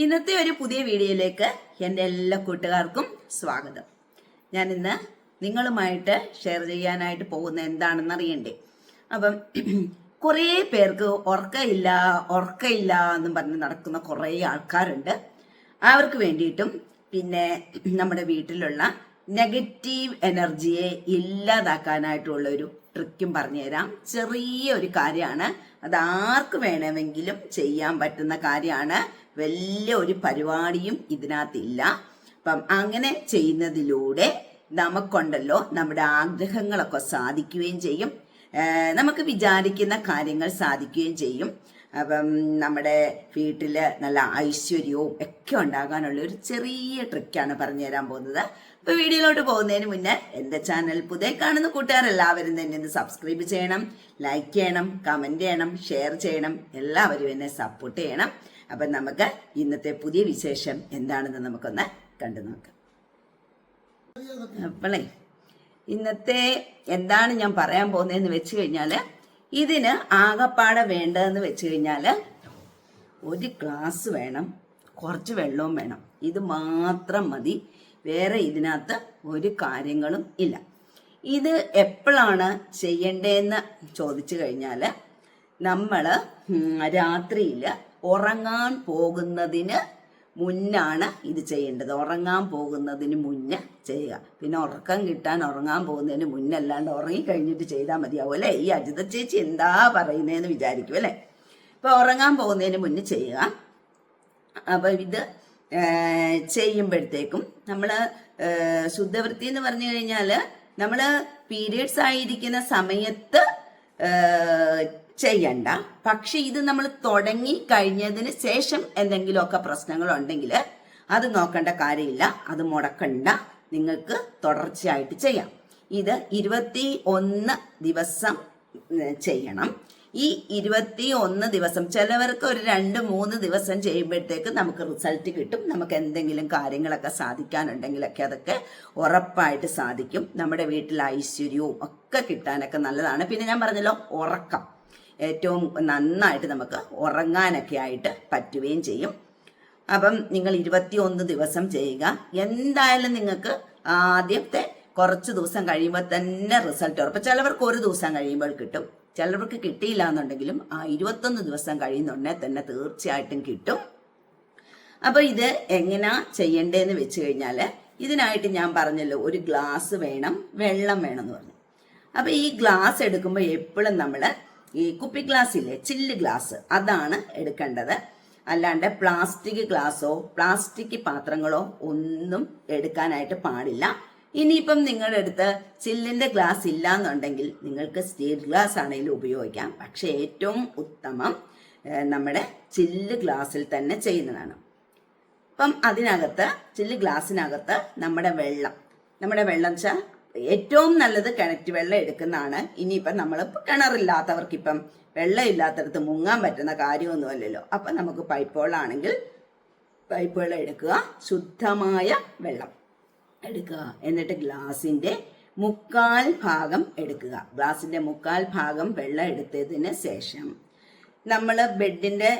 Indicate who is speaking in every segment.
Speaker 1: ഇന്നത്തെ ഒരു പുതിയ വീഡിയോയിലേക്ക് എന്റെ എല്ലാ കൂട്ടുകാർക്കും സ്വാഗതം. ഞാൻ ഇന്ന് നിങ്ങളുമായിട്ട് ഷെയർ ചെയ്യാനായിട്ട് പോകുന്ന എന്താണെന്ന് അറിയണ്ടേ? അപ്പം കുറേ പേർക്ക് ഉറക്കമില്ല ഉറക്കമില്ല എന്നും പറഞ്ഞ് നടക്കുന്ന കുറേ ആൾക്കാരുണ്ട്. അവർക്ക് വേണ്ടിയിട്ടും പിന്നെ നമ്മുടെ വീട്ടിലുള്ള നെഗറ്റീവ് എനർജിയെ ഇല്ലാതാക്കാനായിട്ടുള്ള ഒരു ട്രിക്കും പറഞ്ഞുതരാം. ചെറിയ ഒരു കാര്യമാണ് അത് ആർക്ക് വേണമെങ്കിലും ചെയ്യാൻ പറ്റുന്ന കാര്യമാണ്. വലിയ ഒരു പരിപാടിയും ഇതിനകത്തില്ല. അപ്പം അങ്ങനെ ചെയ്യുന്നതിലൂടെ നമുക്കുണ്ടല്ലോ നമ്മുടെ ആഗ്രഹങ്ങളൊക്കെ സാധിക്കുകയും ചെയ്യും. നമുക്ക് വിചാരിക്കുന്ന കാര്യങ്ങൾ സാധിക്കുകയും ചെയ്യും. അപ്പം നമ്മുടെ വീട്ടിൽ നല്ല ഐശ്വര്യവും ഒക്കെ ഉണ്ടാകാനുള്ള ഒരു ചെറിയ ട്രിക്കാണ് പറഞ്ഞു തരാൻ പോകുന്നത്. അപ്പൊ വീഡിയോയിലോട്ട് പോകുന്നതിന് മുന്നേ എന്റെ ചാനൽ പുതിയ കാണുന്ന കൂട്ടുകാരെല്ലാവരും തന്നെ ഒന്ന് സബ്സ്ക്രൈബ് ചെയ്യണം ലൈക്ക് ചെയ്യണം കമന്റ് ചെയ്യണം ഷെയർ ചെയ്യണം എല്ലാവരും എന്നെ സപ്പോർട്ട് ചെയ്യണം. അപ്പം നമുക്ക് ഇന്നത്തെ പുതിയ വിശേഷം എന്താണെന്ന് നമുക്കൊന്ന് കണ്ടു നോക്കാം. അപ്പോളേ ഇന്നത്തെ എന്താണ് ഞാൻ പറയാൻ പോകുന്നതെന്ന് വെച്ച് കഴിഞ്ഞാൽ ഇതിന് ആകപ്പാടെ വേണ്ടതെന്ന് വെച്ച് കഴിഞ്ഞാൽ ഒരു ഗ്ലാസ് വേണം കുറച്ച് വെള്ളവും വേണം. ഇത് മാത്രം മതി. വേറെ ഇതിനകത്ത് ഒരു കാര്യങ്ങളും ഇല്ല. ഇത് എപ്പോഴാണ് ചെയ്യേണ്ടതെന്ന് ചോദിച്ചു കഴിഞ്ഞാൽ നമ്മൾ രാത്രിയിൽ ഉറങ്ങാൻ പോകുന്നതിന് മുന്നാണ് ഇത് ചെയ്യേണ്ടത്. ഉറങ്ങാൻ പോകുന്നതിന് മുന്നേ ചെയ്യുക. പിന്നെ ഉറക്കം കിട്ടാൻ ഉറങ്ങാൻ പോകുന്നതിന് മുന്നല്ലാണ്ട് ഉറങ്ങി കഴിഞ്ഞിട്ട് ചെയ്താൽ മതിയാവും അല്ലേ? ഈ അജിത ചേച്ചി എന്താ പറയുന്നതെന്ന് വിചാരിക്കും അല്ലേ? ഇപ്പോൾ ഉറങ്ങാൻ പോകുന്നതിന് മുന്നേ ചെയ്യുക. അപ്പം ഇത് ചെയ്യുമ്പോഴത്തേക്കും നമ്മൾ ശുദ്ധവൃത്തി എന്ന് പറഞ്ഞു കഴിഞ്ഞാൽ നമ്മൾ പീരീഡ്സ് ആയിരിക്കുന്ന സമയത്ത് ചെയ്യണ്ട. പക്ഷെ ഇത് നമ്മൾ തുടങ്ങി കഴിഞ്ഞതിന് ശേഷം എന്തെങ്കിലുമൊക്കെ പ്രശ്നങ്ങൾ ഉണ്ടെങ്കിൽ അത് നോക്കേണ്ട കാര്യമില്ല. അത് മുടക്കണ്ട. നിങ്ങൾക്ക് തുടർച്ചയായിട്ട് ചെയ്യാം. ഇത് ഇരുപത്തി ഒന്ന് ദിവസം ചെയ്യണം. ഈ ഇരുപത്തി ഒന്ന് ദിവസം ചിലവർക്ക് ഒരു രണ്ട് മൂന്ന് ദിവസം ചെയ്യുമ്പോഴത്തേക്ക് നമുക്ക് റിസൾട്ട് കിട്ടും. നമുക്ക് എന്തെങ്കിലും കാര്യങ്ങളൊക്കെ സാധിക്കാനുണ്ടെങ്കിലൊക്കെ അതൊക്കെ ഉറപ്പായിട്ട് സാധിക്കും. നമ്മുടെ വീട്ടിൽ ഐശ്വര്യവും ഒക്കെ കിട്ടാനൊക്കെ നല്ലതാണ്. പിന്നെ ഞാൻ പറഞ്ഞല്ലോ ഉറക്കം. ഏറ്റവും നന്നായിട്ട് നമുക്ക് ഉറങ്ങാനൊക്കെ ആയിട്ട് പറ്റുകയും ചെയ്യും. അപ്പം നിങ്ങൾ ഇരുപത്തിയൊന്ന് ദിവസം ചെയ്യുക. എന്തായാലും നിങ്ങൾക്ക് ആദ്യത്തെ കുറച്ച് ദിവസം കഴിയുമ്പോൾ തന്നെ റിസൾട്ട് ഉറപ്പ്. ചിലവർക്ക് ഒരു ദിവസം കഴിയുമ്പോൾ കിട്ടും. ചിലവർക്ക് കിട്ടിയില്ല എന്നുണ്ടെങ്കിലും ആ ഇരുപത്തൊന്ന് ദിവസം കഴിയുന്നുണ്ടെ തന്നെ തീർച്ചയായിട്ടും കിട്ടും. അപ്പോൾ ഇത് എങ്ങനെയാ ചെയ്യണ്ടേന്ന് വെച്ച് കഴിഞ്ഞാൽ ഇതിനായിട്ട് ഞാൻ പറഞ്ഞല്ലോ ഒരു ഗ്ലാസ് വേണം വെള്ളം വേണം എന്ന് പറഞ്ഞു. അപ്പോൾ ഈ ഗ്ലാസ് എടുക്കുമ്പോൾ എപ്പോഴും നമ്മൾ ഈ കുപ്പി ഗ്ലാസ് ഇല്ലേ ചില്ല് ഗ്ലാസ്. അതാണ് എടുക്കേണ്ടത്. അല്ലാണ്ട് പ്ലാസ്റ്റിക് ഗ്ലാസോ പ്ലാസ്റ്റിക് പാത്രങ്ങളോ ഒന്നും എടുക്കാനായിട്ട് പാടില്ല. ഇനിയിപ്പം നിങ്ങളുടെ അടുത്ത് ചില്ലിന്റെ ഗ്ലാസ് ഇല്ല എന്നുണ്ടെങ്കിൽ നിങ്ങൾക്ക് സ്റ്റീൽ ഗ്ലാസ് ആണെങ്കിലും ഉപയോഗിക്കാം. പക്ഷെ ഏറ്റവും ഉത്തമം നമ്മുടെ ചില്ല് ഗ്ലാസ്സിൽ തന്നെ ചെയ്യുന്നതാണ്. അപ്പം അതിനകത്ത് ചില്ല് ഗ്ലാസ്സിനകത്ത് നമ്മുടെ വെള്ളം. നമ്മുടെ വെള്ളം വെച്ചാൽ ഏറ്റവും നല്ലത് കിണറ്റ് വെള്ളം എടുക്കുന്നതാണ്. ഇനിയിപ്പം നമ്മൾ കിണറില്ലാത്തവർക്ക് ഇപ്പം വെള്ളം ഇല്ലാത്തടത്ത് മുങ്ങാൻ പറ്റുന്ന കാര്യമൊന്നുമല്ലല്ലോ. അപ്പം നമുക്ക് പൈപ്പ് വെള്ളമാണെങ്കിൽ പൈപ്പ് വെള്ളം എടുക്കുക. ശുദ്ധമായ വെള്ളം എടുക്കുക. എന്നിട്ട് ഗ്ലാസിന്റെ മുക്കാൽ ഭാഗം എടുക്കുക. ഗ്ലാസിന്റെ മുക്കാൽ ഭാഗം വെള്ളം എടുത്തതിന് ശേഷം നമ്മൾ ബെഡിന്റെ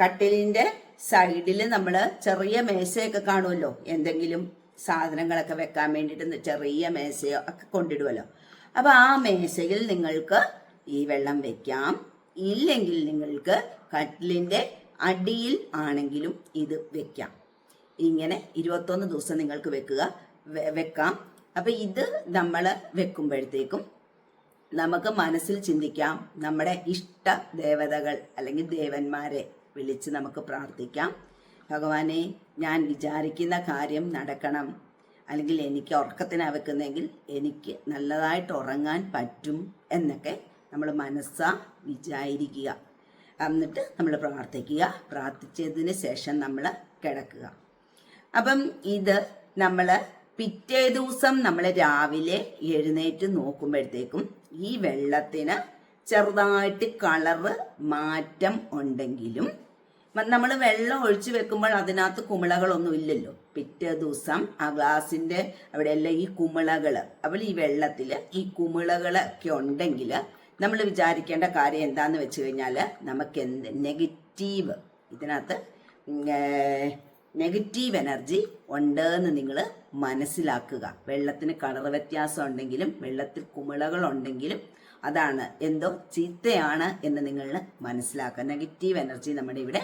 Speaker 1: കട്ടിലിന്റെ സൈഡിൽ നമ്മൾ ചെറിയ മേശയൊക്കെ കാണുമല്ലോ. എന്തെങ്കിലും സാധനങ്ങളൊക്കെ വെക്കാൻ വേണ്ടിയിട്ട് ചെറിയ മേശയോ ഒക്കെ കൊണ്ടിടുമല്ലോ അപ്പോൾ ആ മേശയിൽ നിങ്ങൾക്ക് ഈ വെള്ളം വെക്കാം. ഇല്ലെങ്കിൽ നിങ്ങൾക്ക് കട്ടിലിന്റെ അടിയിൽ ആണെങ്കിലും ഇത് വെക്കാം. ഇങ്ങനെ ഇരുപത്തൊന്ന് ദിവസം നിങ്ങൾക്ക് വെക്കുക. വെക്കാം. അപ്പൊ ഇത് നമ്മൾ വെക്കുമ്പോഴത്തേക്കും നമുക്ക് മനസ്സിൽ ചിന്തിക്കാം. നമ്മുടെ ഇഷ്ട ദേവതകൾ അല്ലെങ്കിൽ ദേവന്മാരെ വിളിച്ച് നമുക്ക് പ്രാർത്ഥിക്കാം. ഭഗവാനെ ഞാൻ വിചാരിക്കുന്ന കാര്യം നടക്കണം. അല്ലെങ്കിൽ എനിക്ക് ഉറക്കത്തിന് വെക്കുന്നെങ്കിൽ എനിക്ക് നല്ലതായിട്ട് ഉറങ്ങാൻ പറ്റും എന്നൊക്കെ നമ്മൾ മനസ്സാ വിചാരിക്കുക. എന്നിട്ട് നമ്മൾ പ്രാർത്ഥിക്കുക. പ്രാർത്ഥിച്ചതിന് ശേഷം നമ്മൾ കിടക്കുക. അപ്പം ഇത് നമ്മൾ പിറ്റേ ദിവസം നമ്മൾ രാവിലെ എഴുന്നേറ്റ് നോക്കുമ്പോഴത്തേക്കും ഈ വെള്ളത്തിന് ചെറുതായിട്ട് കളറ് മാറ്റം ഉണ്ടെങ്കിലും നമ്മൾ വെള്ളം ഒഴിച്ചു വെക്കുമ്പോൾ അതിനകത്ത് കുമിളകളൊന്നും ഇല്ലല്ലോ. പിറ്റേ ദിവസം ആ ഗ്ലാസിന്റെ അവിടെ എല്ലാം ഈ കുമിളകൾ അപ്പോൾ ഈ വെള്ളത്തിൽ ഈ കുമിളകളൊക്കെ ഉണ്ടെങ്കിൽ നമ്മൾ വിചാരിക്കേണ്ട കാര്യം എന്താന്ന് വെച്ച് കഴിഞ്ഞാൽ നമുക്ക് എന്ത് നെഗറ്റീവ് ഇതിനകത്ത് നെഗറ്റീവ് എനർജി ഉണ്ട് എന്ന് നിങ്ങൾ മനസ്സിലാക്കുക. വെള്ളത്തിന് കളർ വ്യത്യാസം ഉണ്ടെങ്കിലും വെള്ളത്തിൽ കുമിളകൾ ഉണ്ടെങ്കിലും അതാണ് എന്തോ ചീത്തയാണ് എന്ന് നിങ്ങൾ മനസ്സിലാക്കുക. നെഗറ്റീവ് എനർജി നമ്മുടെ ഇവിടെ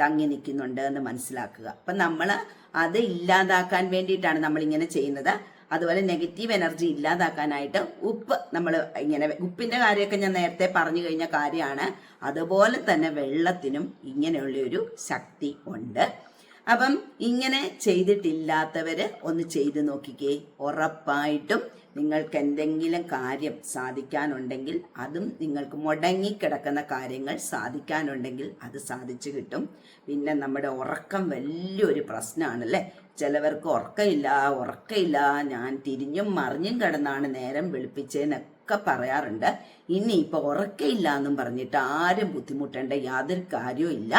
Speaker 1: തങ്ങി നിൽക്കുന്നുണ്ട് എന്ന് മനസ്സിലാക്കുക. അപ്പം നമ്മൾ അത് ഇല്ലാതാക്കാൻ വേണ്ടിയിട്ടാണ് നമ്മൾ ഇങ്ങനെ ചെയ്യുന്നത്. അതുപോലെ നെഗറ്റീവ് എനർജി ഇല്ലാതാക്കാനായിട്ട് ഉപ്പ് നമ്മൾ ഇങ്ങനെ ഉപ്പിന്റെ കാര്യമൊക്കെ ഞാൻ നേരത്തെ പറഞ്ഞു കഴിഞ്ഞ കാര്യമാണ്. അതുപോലെ തന്നെ വെള്ളത്തിനും ഇങ്ങനെയുള്ള ഒരു ശക്തി ഉണ്ട്. അപ്പം ഇങ്ങനെ ചെയ്തിട്ടില്ലാത്തവര് ഒന്ന് ചെയ്തു നോക്കിക്കേ. ഉറപ്പായിട്ടും നിങ്ങൾക്ക് എന്തെങ്കിലും കാര്യം സാധിക്കാനുണ്ടെങ്കിൽ അതും നിങ്ങൾക്ക് മുടങ്ങിക്കിടക്കുന്ന കാര്യങ്ങൾ സാധിക്കാനുണ്ടെങ്കിൽ അത് സാധിച്ചു കിട്ടും. പിന്നെ നമ്മുടെ ഉറക്കം വലിയൊരു പ്രശ്നമാണല്ലേ ചിലവർക്ക് ഉറക്കമില്ല ഉറക്കമില്ല ഞാൻ തിരിഞ്ഞും മറിഞ്ഞും കിടന്നാണ് നേരം വെളുപ്പിച്ചതെന്നൊക്കെ പറയാറുണ്ട്. ഇനി ഇപ്പൊ ഉറക്കമില്ല എന്നും പറഞ്ഞിട്ട് ആരും ബുദ്ധിമുട്ടേണ്ട യാതൊരു കാര്യവും ഇല്ല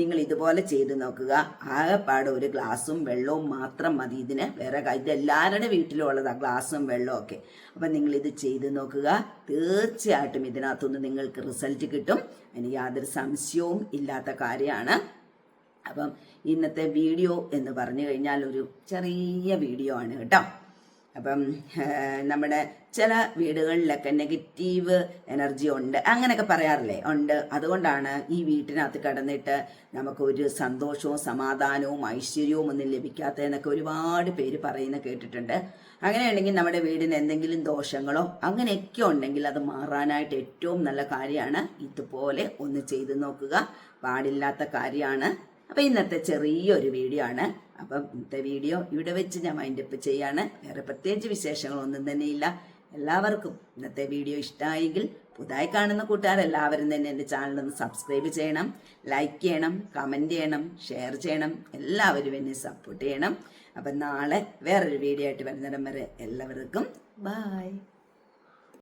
Speaker 1: നിങ്ങൾ ഇതുപോലെ ചെയ്ത് നോക്കുക. ആകെപ്പാടെ ഒരു ഗ്ലാസും വെള്ളവും മാത്രം മതി. ഇതിന് വേറെ ഇതെല്ലാവരുടെ വീട്ടിലും ഉള്ളതാ ഗ്ലാസും വെള്ളവും ഒക്കെ. അപ്പം നിങ്ങൾ ഇത് ചെയ്ത് നോക്കുക. തീർച്ചയായിട്ടും ഇതിനകത്തുനിന്ന് നിങ്ങൾക്ക് റിസൾട്ട് കിട്ടും. അതിന് യാതൊരു സംശയവും ഇല്ലാത്ത കാര്യമാണ്. അപ്പം ഇന്നത്തെ വീഡിയോ എന്ന് പറഞ്ഞു കഴിഞ്ഞാൽ ഒരു ചെറിയ വീഡിയോ ആണ് കേട്ടോ. അപ്പം നമ്മുടെ ചില വീടുകളിലൊക്കെ നെഗറ്റീവ് എനർജി ഉണ്ട്. അങ്ങനെയൊക്കെ പറയാറില്ലേ? ഉണ്ട്. അതുകൊണ്ടാണ് ഈ വീട്ടിനകത്ത് കിടന്നിട്ട് നമുക്ക് ഒരു സന്തോഷവും സമാധാനവും ഐശ്വര്യവും ഒന്നും ലഭിക്കാത്തതെന്നൊക്കെ ഒരുപാട് പേര് പറയുന്ന കേട്ടിട്ടുണ്ട്. അങ്ങനെയുണ്ടെങ്കിൽ നമ്മുടെ വീടിന് എന്തെങ്കിലും ദോഷങ്ങളോ അങ്ങനെയൊക്കെ ഉണ്ടെങ്കിൽ അത് മാറാനായിട്ട് ഏറ്റവും നല്ല കാര്യമാണ് ഇതുപോലെ ഒന്ന് ചെയ്തു നോക്കുക. പാടില്ലാത്ത കാര്യമാണ് അപ്പം ഇന്നത്തെ ചെറിയൊരു വീഡിയോ ആണ്. അപ്പം ഇന്നത്തെ വീഡിയോ ഇവിടെ വെച്ച് ഞാൻ മൈൻഡപ്പ് ചെയ്യാണ്. വേറെ പ്രത്യേകിച്ച് വിശേഷങ്ങളൊന്നും തന്നെ ഇല്ല. എല്ലാവർക്കും ഇന്നത്തെ വീഡിയോ ഇഷ്ടമായെങ്കിൽ പുതുതായി കാണുന്ന കൂട്ടുകാർ എല്ലാവരും തന്നെ എന്റെ ഒന്ന് സബ്സ്ക്രൈബ് ചെയ്യണം. ലൈക്ക് ചെയ്യണം കമന്റ് ചെയ്യണം ഷെയർ ചെയ്യണം. എല്ലാവരും എന്നെ സപ്പോർട്ട് ചെയ്യണം. അപ്പം നാളെ വേറൊരു വീഡിയോ ആയിട്ട് വരുന്നിടം വരെ എല്ലാവർക്കും ബായ്